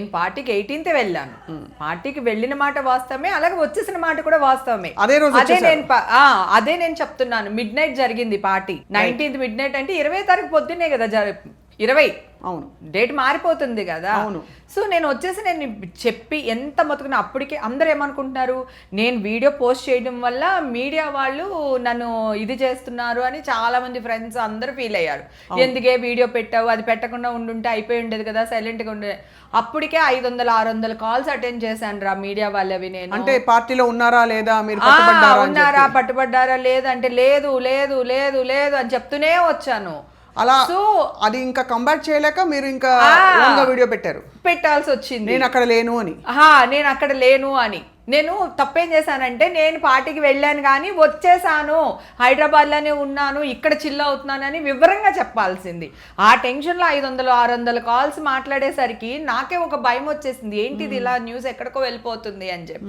నేను పార్టీకి ఎయిటీన్త్ వెళ్ళాను. పార్టీకి వెళ్ళిన మాట వాస్తవమే అలాగే వచ్చేసిన మాట కూడా వాస్తవమే. అదే రోజు అదే నేను అదే నేను చెప్తున్నాను. మిడ్ నైట్ జరిగింది పార్టీ. నైన్టీన్త్ మిడ్ నైట్ అంటే ఇరవై తారీఖు పొద్దున్నే కదా ఇరవై. అవును. డేట్ మారిపోతుంది కదా. అవును. సో నేను వచ్చేసి నేను చెప్పి ఎంత మొత్తుకున్నా అప్పటికే అందరూ ఏమనుకుంటున్నారు? నేను వీడియో పోస్ట్ చేయడం వల్ల మీడియా వాళ్ళు నన్ను ఇది చేస్తున్నారు అని చాలా మంది ఫ్రెండ్స్ అందరూ ఫీల్ అయ్యారు. ఎందుకే వీడియో పెట్టావు? అది పెట్టకుండా ఉండుంటే అయిపోయి ఉండేది కదా సైలెంట్గా ఉండే అప్పటికే ఐదు వందల ఆరు వందల కాల్స్ అటెండ్ చేశాను రా మీడియా వాళ్ళవి నేను. అంటే పార్టీలో ఉన్నారా లేదా మీరు ఉన్నారా పట్టుబడ్డారా లేదు అంటే లేదు లేదు లేదు లేదు అని చెప్తూనే వచ్చాను. అలా సో అది ఇంకా కంబ్యాక్ చేయలేక మీరు ఇంకా వీడియో పెట్టారు. పెట్టాల్సి వచ్చింది నేను అక్కడ లేను అని. నేను అక్కడ లేను అని. నేను తప్పేం చేశానంటే నేను పార్టీకి వెళ్ళాను కానీ వచ్చేసాను. హైదరాబాద్లోనే ఉన్నాను ఇక్కడ చిల్ అవుతున్నానని వివరంగా చెప్పాల్సింది. ఆ టెన్షన్లో ఐదు వందలు ఆరు వందల కాల్స్ మాట్లాడేసరికి నాకే ఒక భయం వచ్చేసింది. ఏంటిది ఇలా న్యూస్ ఎక్కడికో వెళ్ళిపోతుంది అని చెప్పి.